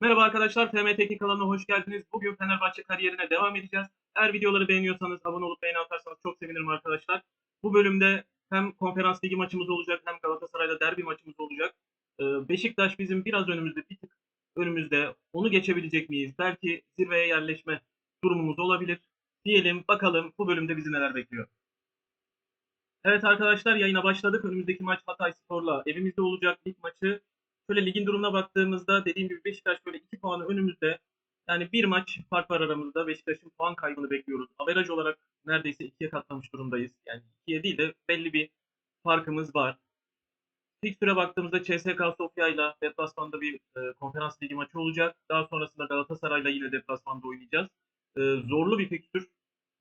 Merhaba arkadaşlar, TMTK kanalına hoş geldiniz. Bugün Fenerbahçe kariyerine devam edeceğiz. Eğer videoları beğeniyorsanız abone olup beğeni atarsanız çok sevinirim arkadaşlar. Bu bölümde hem konferans ligi maçımız olacak hem Galatasaray'la derbi maçımız olacak. Ee, Beşiktaş bizim biraz önümüzde, bir tık önümüzde. Onu geçebilecek miyiz? Belki zirveye yerleşme durumumuz olabilir. Diyelim bakalım bu bölümde bizi neler bekliyor. Evet arkadaşlar yayına başladık. Önümüzdeki maç Hatay Spor'la evimizde olacak lig maçı. Şöyle ligin durumuna baktığımızda dediğim gibi Beşiktaş böyle 2 puanı önümüzde. Yani bir maç fark var aramızda. Beşiktaş'ın puan kaybını bekliyoruz. Averaj olarak neredeyse ikiye katlamış durumdayız. Yani ikiye değil de belli bir farkımız var. Fikstüre baktığımızda CSKA Sofya ile deplasmanda bir e, konferans ligi maçı olacak. Daha sonrasında Galatasaray'la yine deplasmanda oynayacağız. E, zorlu bir fikstür.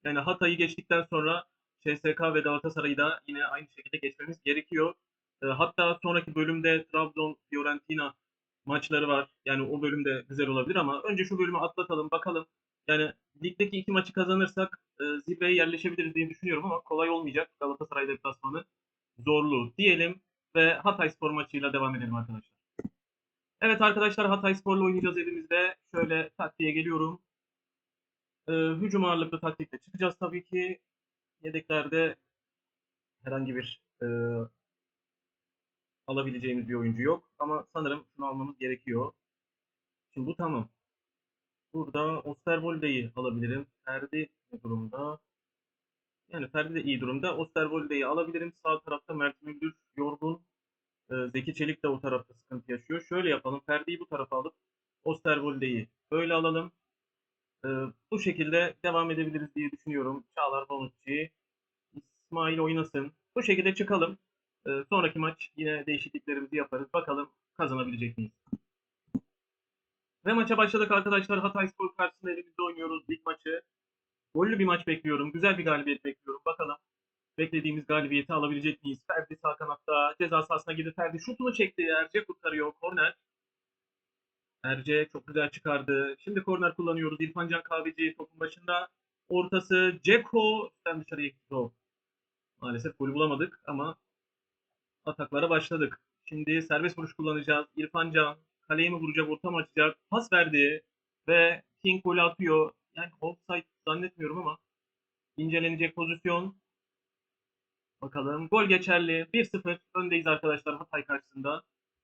Yani Hatay'ı geçtikten sonra CSK ve Galatasaray'ı da yine aynı şekilde geçmemiz gerekiyor. E, hatta sonraki bölümde Trabzon Fiorentina maçları var. Yani o bölümde güzel olabilir ama önce şu bölümü atlatalım bakalım. Yani ligdeki iki maçı kazanırsak e, zirveye yerleşebiliriz diye düşünüyorum ama kolay olmayacak. Galatasaray deplasmanı zorlu diyelim ve Hatay Spor maçıyla devam edelim arkadaşlar. Evet arkadaşlar Hatay Spor'la oynayacağız evimizde. Şöyle taktiğe geliyorum. E, hücum ağırlıklı taktikle çıkacağız tabii ki. Yedeklerde herhangi bir e, alabileceğimiz bir oyuncu yok. Ama sanırım şunu almamız gerekiyor. Şimdi bu tamam. Burada Osterwolde'yi alabilirim. Ferdi durumda? Yani Ferdi de iyi durumda. Osterwolde'yi alabilirim. Sağ tarafta Mert Müldür yorgun. Ee, Zeki Çelik de o tarafta sıkıntı yaşıyor. Şöyle yapalım. Ferdi'yi bu tarafa alıp Osterwolde'yi böyle alalım. Ee, bu şekilde devam edebiliriz diye düşünüyorum. Çağlar Bonucci, İsmail oynasın. Bu şekilde çıkalım. Ee, sonraki maç yine değişikliklerimizi yaparız. Bakalım kazanabilecek miyiz? Ve maça başladık arkadaşlar. Hatay Spor karşısında elimizde oynuyoruz lig maçı. Gollü bir maç bekliyorum. Güzel bir galibiyet bekliyorum. Bakalım beklediğimiz galibiyeti alabilecek miyiz? Ferdi sağ kanatta ceza sahasına girdi. Ferdi şutunu çekti. Erce kurtarıyor. Korner. Erce çok güzel çıkardı. Şimdi korner kullanıyoruz. İrfan Can Kahveci topun başında. Ortası Ceko. Üstten dışarıya gitti top. Maalesef golü bulamadık ama ataklara başladık. Şimdi serbest vuruş kullanacağız. İrfan Can kaleye mi vuracak, orta mı açacak? Pas verdi ve King golü atıyor. Yani offside zannetmiyorum ama incelenecek pozisyon. Bakalım. Gol geçerli. 1-0 öndeyiz arkadaşlar Hatay karşısında.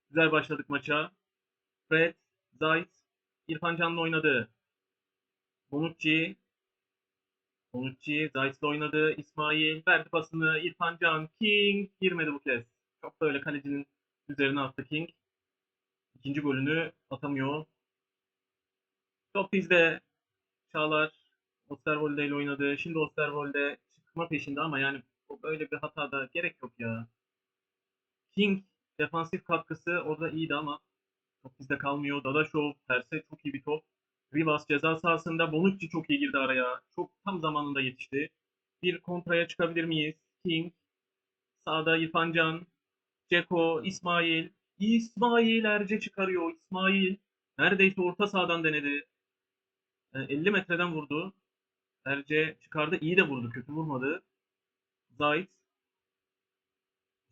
Güzel başladık maça. Fred, Zayt, İrfan Can'la oynadı. Bonucci, Bonucci, Zayt'la oynadı. İsmail verdi pasını. İrfan Can, King girmedi bu kez. Çok böyle kalecinin üzerine attı King. İkinci golünü atamıyor. Top bizde. Çağlar Osterwolde ile oynadı. Şimdi Osterwolde çıkma peşinde ama yani böyle bir hatada gerek yok ya. King defansif katkısı orada iyiydi ama top bizde kalmıyor. Dadaşov terse çok iyi bir top. Rivas ceza sahasında Bonucci çok iyi girdi araya. Çok tam zamanında yetişti. Bir kontraya çıkabilir miyiz? King. Sağda İrfan Can. Ceko, İsmail. İsmail Erce çıkarıyor. İsmail neredeyse orta sahadan denedi. Yani 50 metreden vurdu. Erce çıkardı. İyi de vurdu. Kötü vurmadı. Zayt.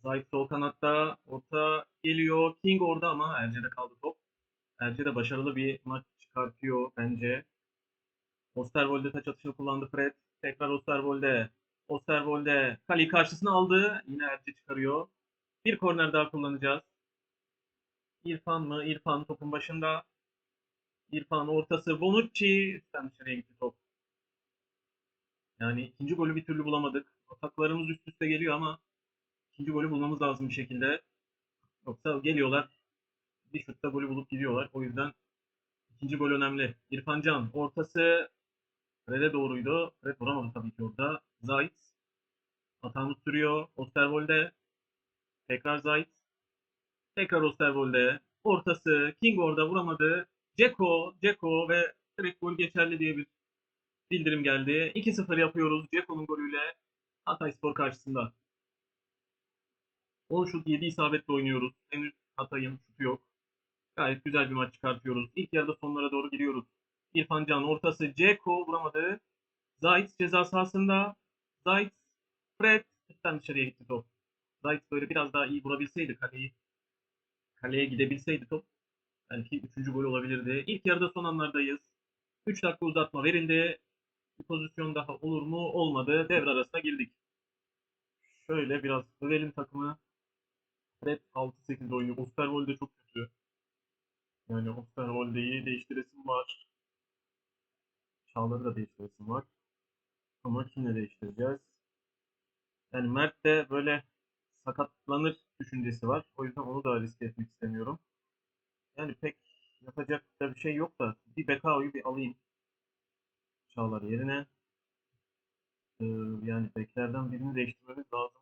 Zayt sol kanatta. Orta geliyor. King orada ama Erce'de kaldı top. Erce de başarılı bir maç çıkartıyor bence. Osterwolde taç atışını kullandı Fred. Tekrar Osterwolde. Osterwolde kaleyi karşısına aldı. Yine Erce çıkarıyor. Bir korner daha kullanacağız. İrfan mı? İrfan topun başında. İrfan ortası. Bonucci. Üstten dışarıya gitti top. Yani ikinci golü bir türlü bulamadık. Ataklarımız üst üste geliyor ama ikinci golü bulmamız lazım bir şekilde. Yoksa geliyorlar. Bir şutta golü bulup gidiyorlar. O yüzden ikinci gol önemli. İrfan Can ortası Red'e doğruydu. Red vuramadı tabii ki orada. Zayt. Hatamız sürüyor. Osterwolde. Tekrar Zayt. Tekrar Osterwolde. Ortası. King orada vuramadı. Ceko. Ceko ve direkt gol geçerli diye bir bildirim geldi. 2-0 yapıyoruz Ceko'nun golüyle Hatay Spor karşısında. 10 şut 7 isabetle oynuyoruz. Henüz Hatay'ın şutu yok. Gayet güzel bir maç çıkartıyoruz. İlk yarıda sonlara doğru giriyoruz. İrfan Can ortası Ceko vuramadı. Zayt ceza sahasında. Zayt Fred üstten dışarıya gitti top. Zayt böyle biraz daha iyi vurabilseydi kaleyi kaleye gidebilseydi top Belki üçüncü gol olabilirdi. İlk yarıda son anlardayız. 3 dakika uzatma verildi. Bir pozisyon daha olur mu? Olmadı. Devre arasına girdik. Şöyle biraz övelim takımı. Fred 6-8 oynuyor. Osterwolde çok kötü. Yani Osterwolde'yi değiştiresim var. Çağlar'ı da değiştiresim var. Ama kimle değiştireceğiz? Yani Mert de böyle sakatlanır düşüncesi var. O yüzden onu da riske etmek istemiyorum. Yani pek yapacak da bir şey yok da bir Bekao'yu bir alayım. Çağlar yerine. Ee, yani beklerden birini değiştirmemiz lazım.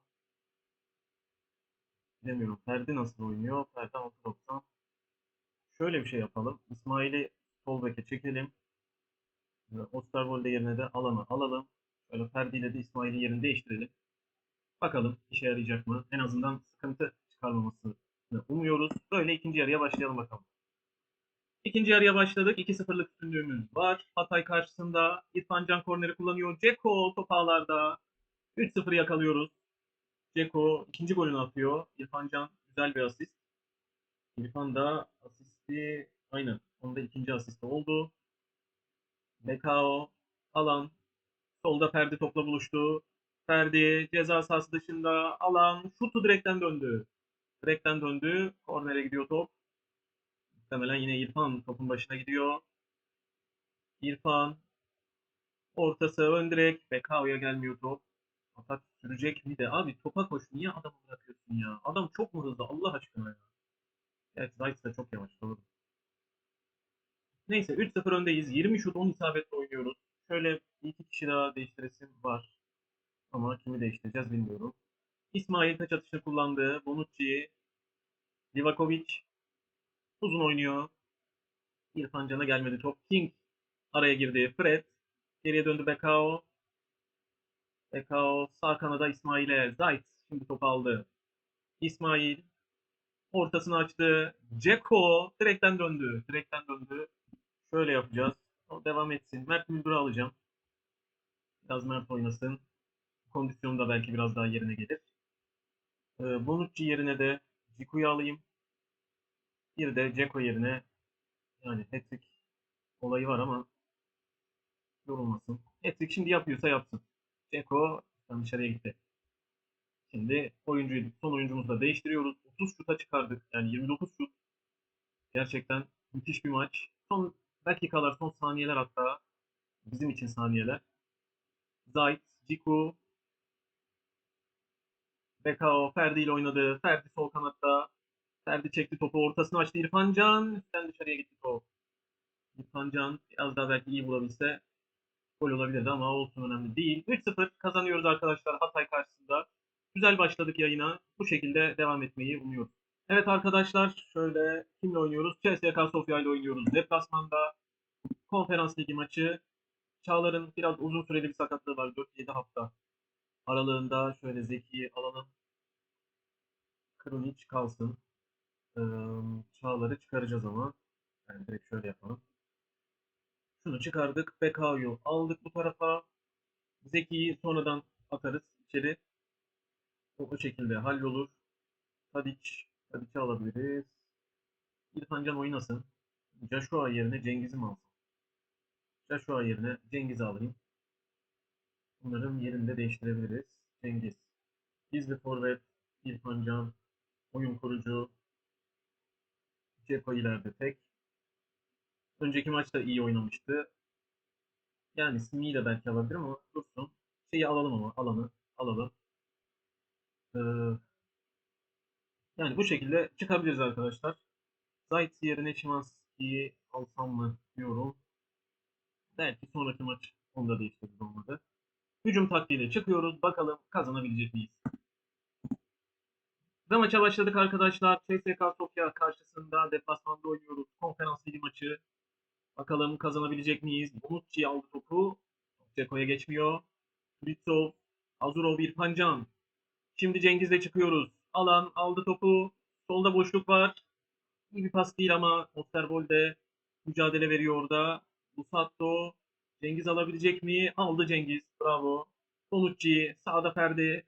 Bilemiyorum. Ferdi nasıl oynuyor? Ferdi 6.90. Şöyle bir şey yapalım. İsmail'i sol beke çekelim. Ee, Osterwolde yerine de alanı alalım. Şöyle Ferdi ile de İsmail'in yerini değiştirelim. Bakalım işe yarayacak mı? En azından sıkıntı çıkarmamasını umuyoruz. Böyle ikinci yarıya başlayalım bakalım. İkinci yarıya başladık. 2-0'lık üstünlüğümüz var. Hatay karşısında İrfan Can korneri kullanıyor. Ceko top ağlarda. 3-0 yakalıyoruz. Ceko ikinci golünü atıyor. İrfan Can güzel bir asist. İrfan da asisti aynen. Onda ikinci asisti oldu. Bekao alan. Solda Ferdi topla buluştu. Ferdi ceza sahası dışında alan. Şutu direkten döndü. Direkten döndü. Kornere gidiyor top. Muhtemelen yine İrfan topun başına gidiyor. İrfan ortası ön direk. Bekao'ya gelmiyor top. Atak sürecek mi de? Abi topa koş. Niye adamı bırakıyorsun ya? Adam çok mu hızlı? Allah aşkına ya. Evet Zayt da çok yavaş. Doğru. Neyse 3-0 öndeyiz. 20 şut 10 isabetle oynuyoruz. Şöyle iki kişi daha değiştiresim var. Ama kimi değiştireceğiz bilmiyorum. İsmail taç atışını kullandı. Bonucci, Livakovic uzun oynuyor. İrfan Can'a gelmedi top. King araya girdi. Fred geriye döndü Bekao. Bekao sağ kanada İsmail'e. Zayt şimdi topu aldı. İsmail ortasını açtı. Ceko direkten döndü. Direkten döndü. Şöyle yapacağız. O devam etsin. Mert Müldür'ü alacağım. Biraz Mert oynasın. Kondisyonu da belki biraz daha yerine gelir. Ee, Bonucci yerine de Ciku'yu alayım. Bir de Ceko yerine yani hat-trick olayı var ama yorulmasın. Hat-trick şimdi yapıyorsa yapsın. Ceko tam dışarıya gitti. Şimdi oyuncuyu, son oyuncumuzu da değiştiriyoruz. 30 şuta çıkardık. Yani 29 şut. Gerçekten müthiş bir maç. Son dakikalar, son saniyeler hatta bizim için saniyeler. Zayt, Ciku, Bekao Ferdi ile oynadı. Ferdi sol kanatta. Ferdi çekti topu ortasını açtı. İrfan Can üstten dışarıya gitti top. İrfan Can biraz daha belki iyi bulabilse gol olabilirdi ama olsun önemli değil. 3-0 kazanıyoruz arkadaşlar Hatay karşısında. Güzel başladık yayına. Bu şekilde devam etmeyi umuyoruz. Evet arkadaşlar şöyle kimle oynuyoruz? CSKA Sofya ile oynuyoruz. Deplasmanda konferans ligi maçı. Çağlar'ın biraz uzun süreli bir sakatlığı var. 4-7 hafta aralığında şöyle Zeki'yi alalım. Krunic kalsın. Ee, Çağlar'ı çıkaracağız ama. Yani direkt şöyle yapalım. Şunu çıkardık. Bekao'yu aldık bu tarafa. Zeki'yi sonradan atarız içeri. O, o şekilde hallolur. Tadic. Tadic'i alabiliriz. İrfan Can oynasın. Joshua yerine Cengiz'i mi alsın? Joshua yerine Cengiz'i alayım. Bunların yerinde değiştirebiliriz. Cengiz. Gizli forvet. İrfan Can. Oyun kurucu. Ceko ileride tek. Önceki maçta iyi oynamıştı. Yani Simi'yi de belki alabilir ama dursun. Şeyi alalım ama alanı alalım. Ee, yani bu şekilde çıkabiliriz arkadaşlar. Zayt yerine Şimanski'yi alsam mı diyorum. Belki sonraki maç onu da değiştiririz olmadı. Hücum taktiğiyle çıkıyoruz. Bakalım kazanabilecek miyiz? Ve maça başladık arkadaşlar. CSKA Sofya karşısında deplasmanda oynuyoruz. Konferans ligi maçı. Bakalım kazanabilecek miyiz? Bonucci aldı topu. Ceko'ya geçmiyor. Litsov, Azurov, İrfan Can. Şimdi Cengiz'le çıkıyoruz. Alan aldı topu. Solda boşluk var. İyi bir pas değil ama Osterwolde mücadele veriyor orada. Busatto. Cengiz alabilecek mi? Aldı Cengiz. Bravo. Bonucci. Sağda Ferdi.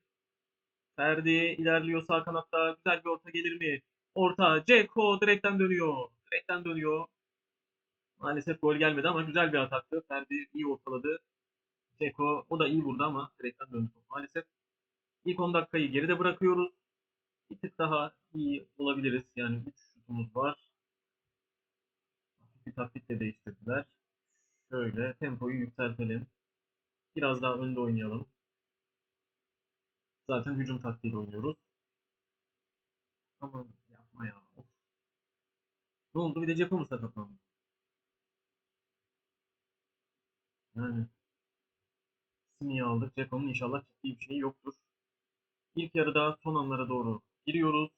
Ferdi ilerliyor sağ kanatta. Güzel bir orta gelir mi? Orta. Ceko direkten dönüyor. Direkten dönüyor. Maalesef gol gelmedi ama güzel bir ataktı. Ferdi iyi ortaladı. Ceko o da iyi vurdu ama direkten döndü maalesef. İlk 10 dakikayı geride bırakıyoruz. Bir tık daha iyi olabiliriz. Yani 3 şutumuz var. Bir taktik de değiştirdiler. Şöyle tempoyu yükseltelim. Biraz daha önde oynayalım. Zaten hücum taktiğiyle oynuyoruz. Aman yapma ya. Of. Ne oldu? Bir de Ceko mu sakatlandı? Yani Simi'yi aldık. Ceko'nun inşallah ciddi bir şey yoktur. İlk yarıda son anlara doğru giriyoruz.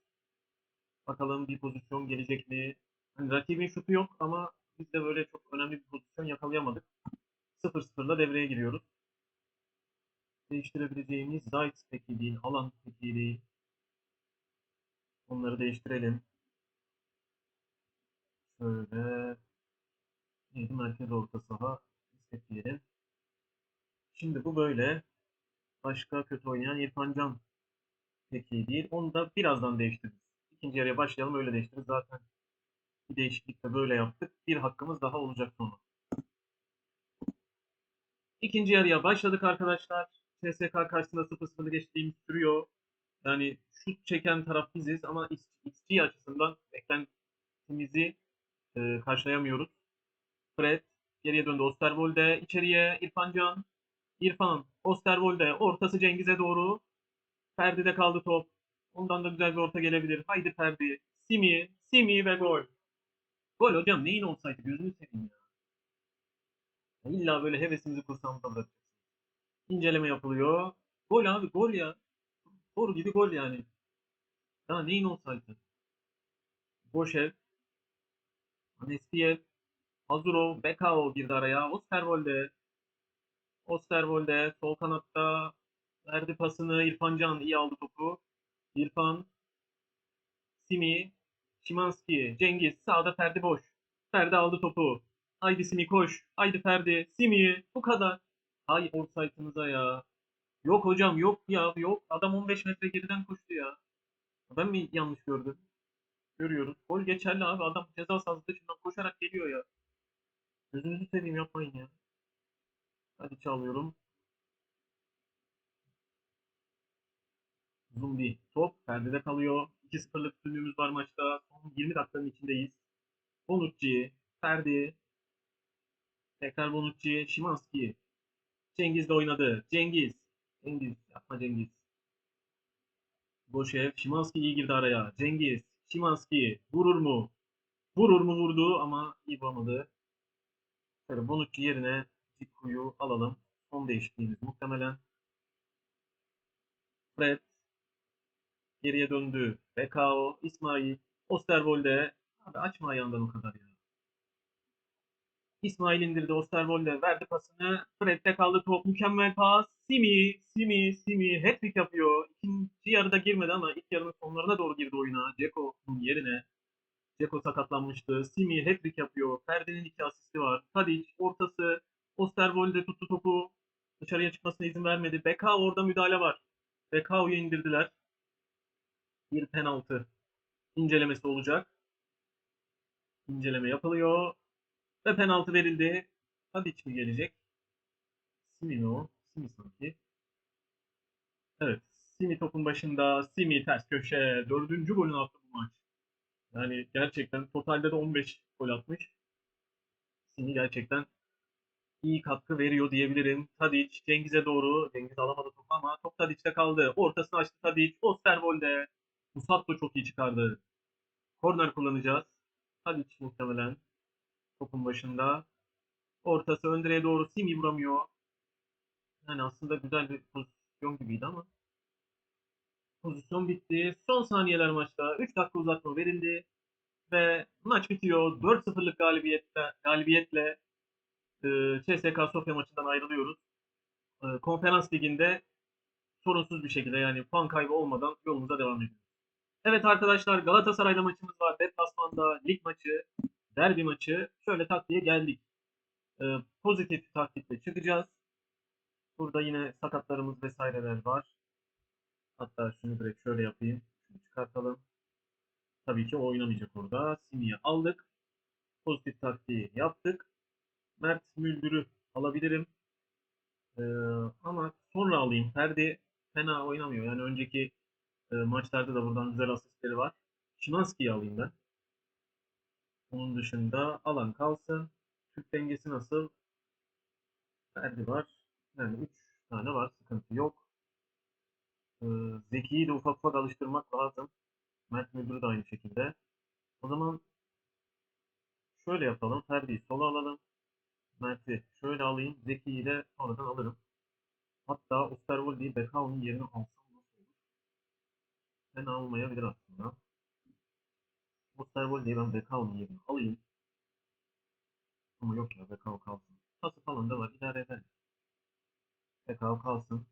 Bakalım bir pozisyon gelecek mi? Hani rakibin şutu yok ama biz de böyle çok önemli bir pozisyon yakalayamadık. 0-0'la devreye giriyoruz. Değiştirebileceğimiz peki değil, alan peki değil. Onları değiştirelim. Şöyle neydi merkez orta saha destekleyelim. Şimdi bu böyle. Başka kötü oynayan İrfan Can pek iyi değil. Onu da birazdan değiştiririz. İkinci yarıya başlayalım öyle değiştiririz. Zaten bir değişiklik de böyle yaptık. Bir hakkımız daha olacak sonra. İkinci yarıya başladık arkadaşlar. CSK karşısında 0-0'lı geçtiğimiz sürüyor. Yani şut çeken taraf biziz ama XG açısından beklentimizi e, karşılayamıyoruz. Fred geriye döndü Osterwolde içeriye İrfan Can. İrfan Osterwolde ortası Cengiz'e doğru. Ferdi'de kaldı top. Ondan da güzel bir orta gelebilir. Haydi Ferdi. Simi, Simi ve gol. Gol hocam neyin olsaydı gözünü seveyim ya. İlla böyle hevesimizi kursamda bırakacağız. İnceleme yapılıyor. Gol abi gol ya. Doğru gibi gol yani. Daha neyin olsaydı. Boşev. Anespiyev. Hazurov. Bekao girdi araya. Osterwolde. Osterwolde sol kanatta verdi pasını. İrfan Can iyi aldı topu. İrfan. Simi. Şimanski. Cengiz. Sağda Ferdi boş. Ferdi aldı topu. Haydi Simi koş. Haydi Ferdi. Simi. Bu kadar. Hay offside'ınıza ya. Yok hocam yok ya yok. Adam 15 metre geriden koştu ya. Ben mi yanlış gördüm? Görüyoruz. Gol geçerli abi. Adam ceza sahası dışından koşarak geliyor ya. Gözünüzü seveyim yapmayın ya. Hadi çalıyorum. Zumbi. Top perdede kalıyor. 2-0'lık üstünlüğümüz var maçta. Son 20 dakikanın içindeyiz. Bonucci. Ferdi. Tekrar Bonucci. Şimanski. Cengiz de oynadı. Cengiz. Cengiz. Yapma Cengiz. Boşev. Şimanski iyi girdi araya. Cengiz. Şimanski. Vurur mu? Vurur mu vurdu ama iyi vuramadı. Şöyle Bonucci yerine Ciku'yu alalım. Son değişikliğimiz muhtemelen. Fred. Geriye döndü. Bekao. İsmail. Osterwolde. Abi açma ayağından o kadar ya. İsmail indirdi. Osterwolde verdi pasını. Fred'de kaldı top. Mükemmel pas. Simi, Simi, Simi hat-trick yapıyor. İkinci yarıda girmedi ama ilk yarının sonlarına doğru girdi oyuna. Ceko'nun yerine. Ceko sakatlanmıştı. Simi hat-trick yapıyor. Ferdi'nin iki asisti var. Tadic ortası. Osterwolde tuttu topu. Dışarıya çıkmasına izin vermedi. Bekao orada müdahale var. Bekao'yu indirdiler. Bir penaltı incelemesi olacak. İnceleme yapılıyor. Ve penaltı verildi. Tadic mi gelecek? Simi mi o? Simi sanki. Evet. Simi topun başında. Simi ters köşe. Dördüncü golünü attı bu maç. Yani gerçekten totalde de 15 gol atmış. Simi gerçekten iyi katkı veriyor diyebilirim. Tadic Cengiz'e doğru. Cengiz alamadı topu ama top Tadic'te kaldı. Ortasını açtı Tadic. Osterwolde. Musatto çok iyi çıkardı. Korner kullanacağız. Tadic muhtemelen topun başında. Ortası ön doğru Simi vuramıyor. Yani aslında güzel bir pozisyon gibiydi ama. Pozisyon bitti. Son saniyeler maçta. 3 dakika uzatma verildi. Ve maç bitiyor. 4-0'lık galibiyetle, galibiyetle e, CSK Sofya maçından ayrılıyoruz. E, konferans liginde sorunsuz bir şekilde yani puan kaybı olmadan yolumuza devam ediyoruz. Evet arkadaşlar Galatasaray'la maçımız var. Deplasmanda lig maçı, derbi maçı. Şöyle taktiğe geldik. E, pozitif taktikle çıkacağız. Burada yine sakatlarımız vesaireler var. Hatta şunu direkt şöyle yapayım. Şunu çıkartalım. Tabii ki oynamayacak orada. Simi'yi aldık. pozitif taktiği yaptık. Mert Müldür'ü alabilirim. Ee, ama sonra alayım. Ferdi fena oynamıyor. Yani önceki e, maçlarda da buradan güzel asistleri var. Şimanski'yi alayım ben. Onun dışında alan kalsın. Türk dengesi nasıl? Ferdi var. Yani 3 tane var. Sıkıntı yok. Ee, Zeki'yi de ufak ufak alıştırmak lazım. Mert Müldür de aynı şekilde. O zaman şöyle yapalım. Ferdi'yi sola alalım. Mert'i şöyle alayım. Zeki'yi de sonradan alırım. Hatta Osterwolde'yi Bekao'nun yerine alsam nasıl olur? Fena olmayabilir aslında. Osterwolde'yi ben Bekao'nun yerine alayım. Ama yok ya Bekao kalsın. Pası falan da var. idare eder. Bekao kalsın.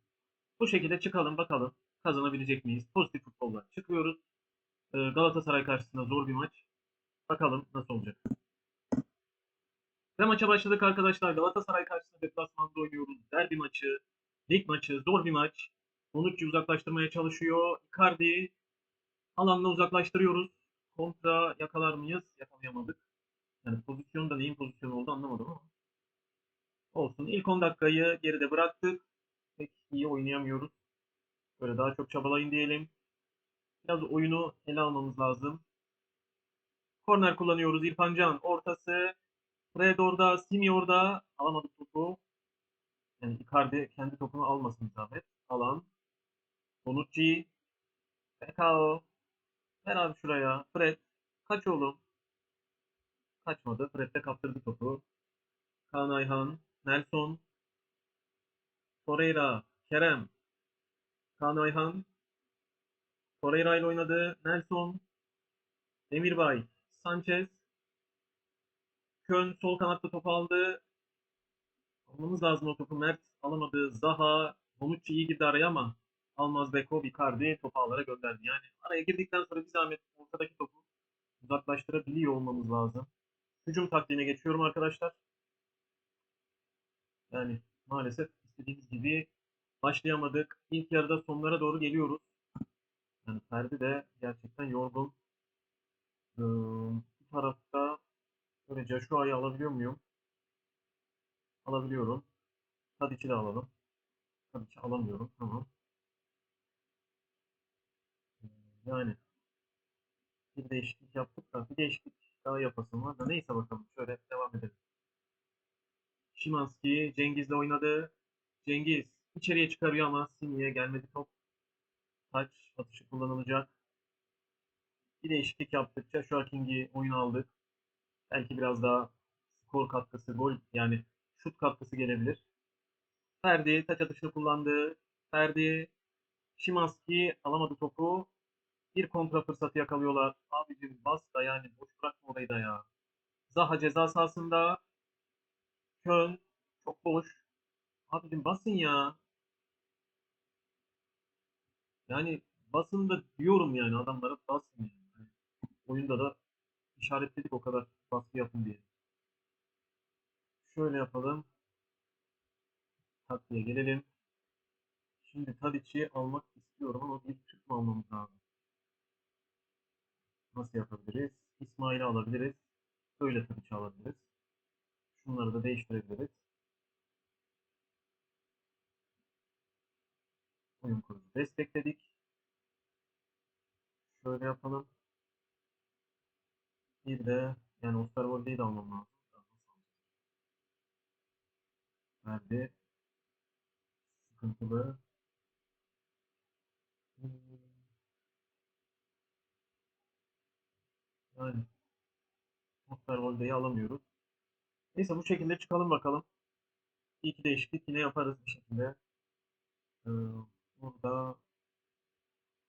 Bu şekilde çıkalım bakalım. Kazanabilecek miyiz? Pozitif futbolla çıkıyoruz. Ee, Galatasaray karşısında zor bir maç. Bakalım nasıl olacak. Ve maça başladık arkadaşlar. Galatasaray karşısında deplasmanda oynuyoruz. Derbi maçı, lig maçı, zor bir maç. Bonucci uzaklaştırmaya çalışıyor. Icardi alanla uzaklaştırıyoruz. Kontra yakalar mıyız? Yakalayamadık. Yani pozisyonda neyin pozisyonu oldu anlamadım ama. Olsun. İlk 10 dakikayı geride bıraktık. Pek iyi oynayamıyoruz. Böyle daha çok çabalayın diyelim. Biraz oyunu ele almamız lazım. Korner kullanıyoruz. İrfan Can ortası. Fred orada, Simi orada. Alamadık topu. Yani Icardi kendi topunu almasın zahmet. Alan. Bonucci. Bekao. Ver abi şuraya. Fred. Kaç oğlum. Kaçmadı. Fred de kaptırdı topu. Kaan Ayhan. Nelson. Torreira. Kerem. Kaan Ayhan. Torreira ile oynadı. Nelson. Demirbay. Sanchez. Köln sol kanatta topu aldı. Almamız lazım o topu. Mert alamadı. Zaha. Bonucci iyi girdi araya ama Almaz Beko Icardi topu ağlara gönderdi. Yani araya girdikten sonra bir zahmet ortadaki topu uzaklaştırabiliyor olmamız lazım. Hücum taktiğine geçiyorum arkadaşlar. Yani maalesef istediğimiz gibi başlayamadık. İlk yarıda sonlara doğru geliyoruz. Yani Ferdi de gerçekten yorgun. Ee, bu tarafta böyle Joshua'yı alabiliyor muyum? Alabiliyorum. Tadic'i de alalım. Tadic'i alamıyorum. Tamam. Ee, Yani bir değişiklik yaptık da bir değişiklik daha yapasım var da neyse bakalım. Şöyle devam edelim. Şimanski Cengiz'le oynadı. Cengiz içeriye çıkarıyor ama Simi'ye gelmedi top. Taç atışı kullanılacak. Bir değişiklik yaptık. Joshua King'i oyuna aldık. Belki biraz daha skor katkısı, gol yani şut katkısı gelebilir. Ferdi taç atışını kullandı. Ferdi Şimanski alamadı topu. Bir kontra fırsatı yakalıyorlar. Abicim bas da yani boş bırakma orayı da ya. Zaha ceza sahasında. Köln çok boş. Abicim basın ya. Yani basın da diyorum yani adamlara basın yani. Oyunda da işaretledik o kadar baskı yapın diye. Şöyle yapalım. Taktiğe gelelim. Şimdi Tadic'i almak istiyorum ama bir Türk mü almamız lazım? Nasıl yapabiliriz? İsmail'i alabiliriz. Öyle Tadic'i alabiliriz. Şunları da değiştirebiliriz. Oyun kurucu destekledik. Şöyle yapalım. Bir de yani Osterwolde'yi de almam lazım. Verdi. Sıkıntılı. Yani Osterwolde'yi alamıyoruz. Neyse bu şekilde çıkalım bakalım. Ki değişiklik yine yaparız bir şekilde. Ee, burada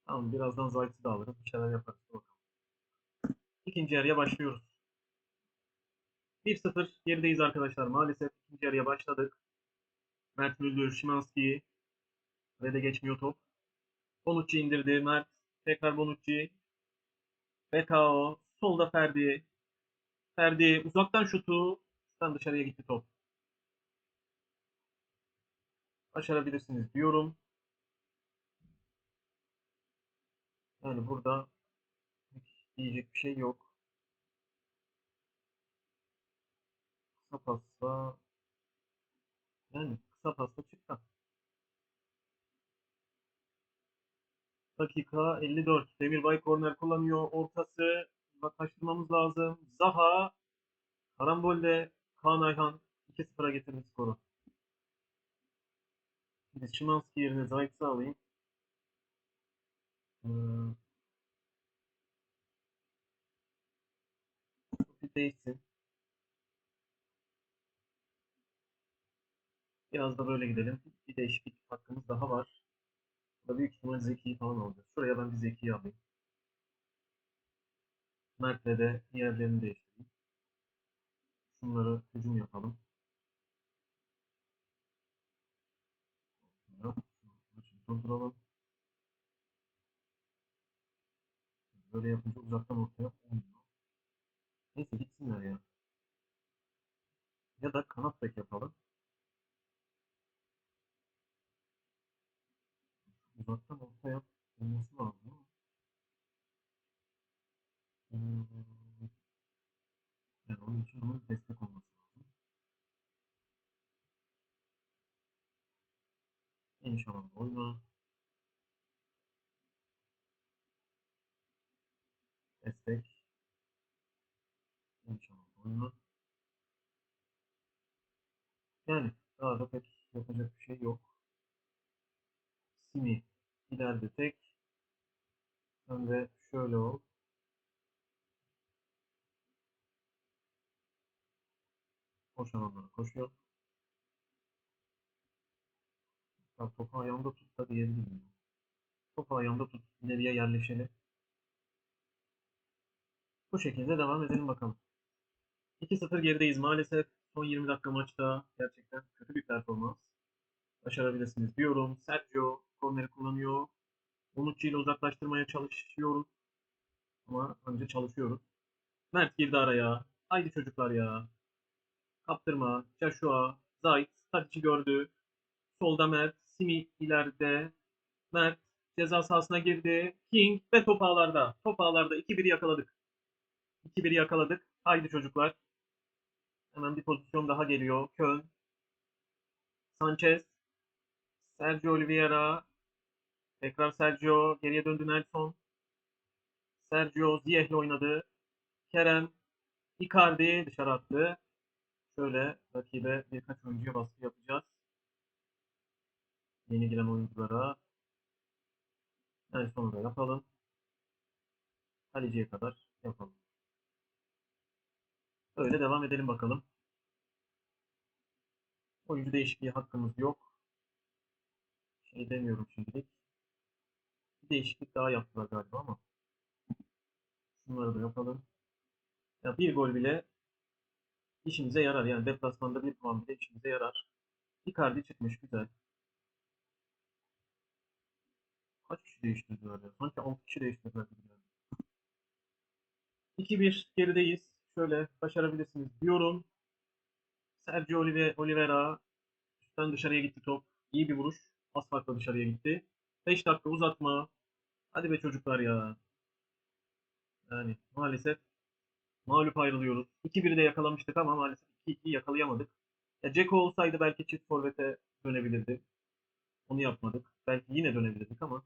tamam birazdan Zayt'ı da alırım. Bir şeyler yaparız. Bakalım. İkinci yarıya başlıyoruz. 1-0 gerideyiz arkadaşlar. Maalesef ikinci yarıya başladık. Mert Müldür, Şimanski ve de geçmiyor top. Bonucci indirdi. Mert tekrar Bonucci. Bekao. Solda Ferdi. Ferdi uzaktan şutu. Şuradan dışarıya gitti top. Başarabilirsiniz diyorum. Yani burada diyecek bir şey yok. kısa pasla yani kısa pasla çıktı. Dakika 54. Demirbay korner kullanıyor. Ortası uzaklaştırmamız lazım. Zaha karambolde Kaan Ayhan 2-0'a getirdi skoru. Biz Şimanski yerine Zayt'sı alayım. Ee, bir değişsin. Biraz da böyle gidelim. Bir değişiklik hakkımız daha var. Da büyük ihtimal Zeki'yi falan alacağız. Şuraya ben bir Zeki'yi alayım. Mert'le de yerlerini değiştireyim. Şunları hücum yapalım. Durduralım. Böyle yapınca uzaktan ortaya olmuyor. Neyse gitsinler ya. Ya da kanat bek yapalım. Uzaktan ortaya olması lazım Hmm. Yani onun için onun destek olması lazım. Alanda oyna. Destek. Geniş alanda oyna. Yani daha da pek yapacak bir şey yok. Simi ileride tek. Sen de şöyle ol. Koş alanlara koşuyor. Ya topu ayağında tut da diyebilirim. Topu ayağında tut. ileriye yerleşeni. Bu şekilde devam edelim bakalım. 2-0 gerideyiz maalesef. Son 20 dakika maçta gerçekten kötü bir performans. Başarabilirsiniz diyorum. Sergio korneri kullanıyor. Bonucci ile uzaklaştırmaya çalışıyoruz. Ama önce çalışıyoruz. Mert girdi araya. Haydi çocuklar ya. Kaptırma. Joshua. Zayt. Tadic'i gördü. Solda Mert. Simi ileride. Mert ceza sahasına girdi. King ve top ağlarda. Top ağlarda 2-1 yakaladık. 2-1 yakaladık. Haydi çocuklar. Hemen bir pozisyon daha geliyor. Köln. Sanchez. Sergio Oliveira. Tekrar Sergio. Geriye döndü Nelson. Sergio Ziyeh'le oynadı. Kerem. Icardi dışarı attı. Şöyle rakibe birkaç oyuncuya baskı yapacağız. Yeni giren oyunculara. En sonunda yapalım. Kaleciye kadar yapalım. Öyle devam edelim bakalım. Oyuncu değişikliği hakkımız yok. Şey demiyorum şimdilik. Bir değişiklik daha yaptılar galiba ama. Şunları da yapalım. Ya bir gol bile işimize yarar. Yani deplasmanda bir puan bile işimize yarar. Icardi çıkmış güzel. Kaç kişi değiştirdiler ya? Sanki 6 kişi değiştirdiler gibi geldi. 2-1 gerideyiz. Şöyle başarabilirsiniz diyorum. Sergio Olive- Oliveira üstten dışarıya gitti top. İyi bir vuruş. Az farkla dışarıya gitti. 5 dakika uzatma. Hadi be çocuklar ya. Yani maalesef mağlup ayrılıyoruz. 2-1'i de yakalamıştık ama maalesef 2-2'yi yakalayamadık. Ya Ceko olsaydı belki çift forvete dönebilirdi. Onu yapmadık. Belki yine dönebilirdik ama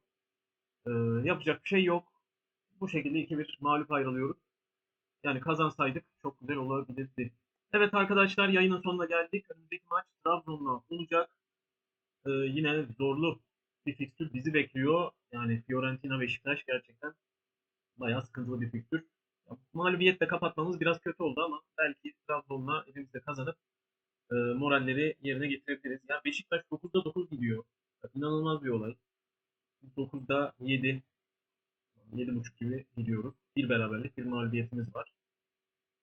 e, yapacak bir şey yok. Bu şekilde 2-1 mağlup ayrılıyoruz. Yani kazansaydık çok güzel olabilirdi. Evet arkadaşlar yayının sonuna geldik. Önümüzdeki maç Trabzon'la olacak. Ee, yine zorlu bir fikstür bizi bekliyor. Yani Fiorentina Beşiktaş gerçekten bayağı sıkıntılı bir fikstür. Mağlubiyetle kapatmamız biraz kötü oldu ama belki Trabzon'la elimizde kazanıp e, moralleri yerine getirebiliriz. Yani Beşiktaş 9'da 9 gidiyor. İnanılmaz bir olay. 9'da 7 7.5 gibi gidiyoruz. Bir beraberlik, bir mağlubiyetimiz var.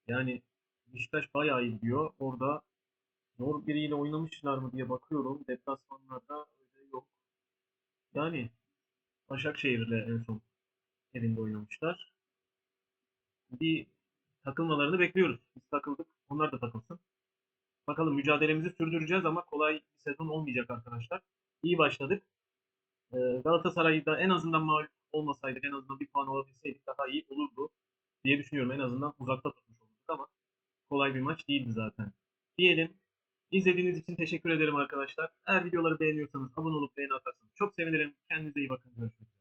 Yani Beşiktaş bayağı iyi gidiyor. Orada zor biriyle oynamışlar mı diye bakıyorum. Deplasmanlarda öyle yok. Yani Başakşehir'le en son evinde oynamışlar. Bir takılmalarını bekliyoruz. Biz takıldık. Onlar da takılsın. Bakalım mücadelemizi sürdüreceğiz ama kolay bir sezon olmayacak arkadaşlar. İyi başladık. Ee, Galatasaray'da en azından mağlup olmasaydık, en azından bir puan alabilseydik daha iyi olurdu diye düşünüyorum. En azından uzakta tutmuş olurduk ama kolay bir maç değildi zaten. diyelim. İzlediğiniz için teşekkür ederim arkadaşlar. Eğer videoları beğeniyorsanız abone olup beğeni atarsanız çok sevinirim. Kendinize iyi bakın. Görüşürüz.